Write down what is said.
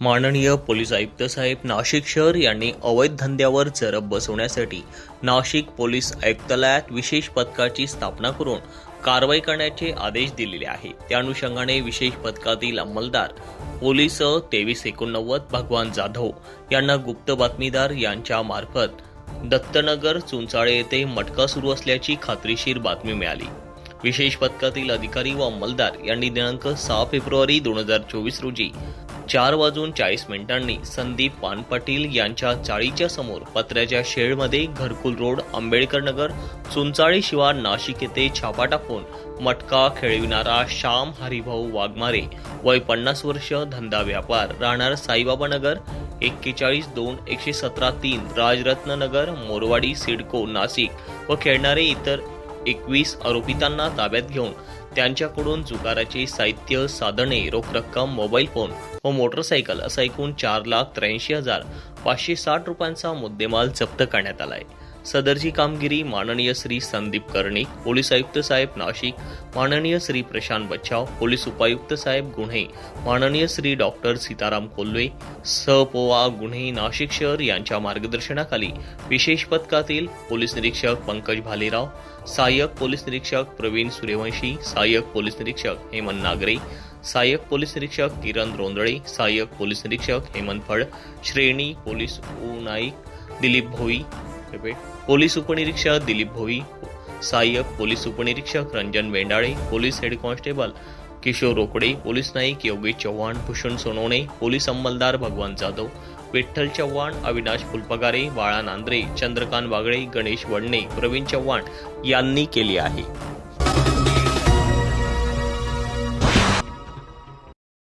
माननीय पोलीस आयुक्त साहेब नाशिक शहर यांनी अवैध धंद्यावर चरब बसवण्यासाठी नाशिक पोलीस आयुक्तालयात विशेष पथकाची स्थापना करून कारवाई करण्याचे आदेश दिलेले आहे. त्या अनुषंगाने विशेष पथकातील अंमलदार पोलीस तेवीस एकोणनव्वद भगवान जाधव यांना गुप्त बातमीदार यांच्या मार्फत दत्तनगर चुंचाळे येथे मटका सुरू असल्याची खात्रीशीर बातमी मिळाली. विशेष पथकातील अधिकारी व अंमलदार यांनी दिनांक सहा फेब्रुवारी दोन हजार चोवीस रोजी चार वाजून चाळीस मिनिटांनी संदीप पानपाटील यांच्या चाळीच्या समोर पत्र्याच्या शेळमध्ये घरकुल रोड आंबेडकर नगर चुंचाळी शिवार नाशिक येथे छापा टाकून मटका खेळविणारा श्याम हरिभाऊ वाघमारे वय पन्नास वर्ष धंदा व्यापार राहणार साईबाबा नगर एक्केचाळीस दोन एकशे सतरा तीन राजरत्न नगर मोरवाडी सिडको नाशिक व खेळणारे इतर एकवीस आरोपितांना ताब्यात घेऊन त्यांच्याकडून जुगाराचे साहित्य साधने रोख रक्कम मोबाईल फोन व मोटरसायकल असा एकूण चार लाख त्र्याऐंशी हजार पाचशे साठ रुपयांचा मुद्देमाल जप्त करण्यात आलाय. सदरची कामगिरी माननीय श्री संदीप कर्णिक पोलीस आयुक्त साहेब नाशिक माननीय श्री प्रशांत बच्चाव पोलीस उपायुक्त साहेब गुन्हे माननीय श्री डॉक्टर सीताराम कोल्हे सपोवा गुन्हे नाशिक शहर यांच्या मार्गदर्शनाखाली विशेष पथकातील पोलीस निरीक्षक पंकज भालेराव सहाय्यक पोलीस निरीक्षक प्रवीण सूर्यवंशी सहाय्यक पोलीस निरीक्षक हेमंत नागरे सहाय्यक पोलीस निरीक्षक किरण रोंदळे सहाय्यक पोलीस निरीक्षक हेमंत फड श्रेणी पोलीस नाईक दिलीप भोई पोलीस उपनिरीक्षक दिलीप भोई सहाय्यक पोलीस उपनिरीक्षक Ranjan Vendale police head constable Kishor Rokade police Naik Yogesh Chavan Bhushan Sonawane police अंमलदार भगवान जाधव विठ्ठल चव्हाण अविनाश फुलपगारे बाळा नांद्रे चंद्रकांत वागळे गणेश वडणे प्रवीण चव्हाण यांनी केली आहे.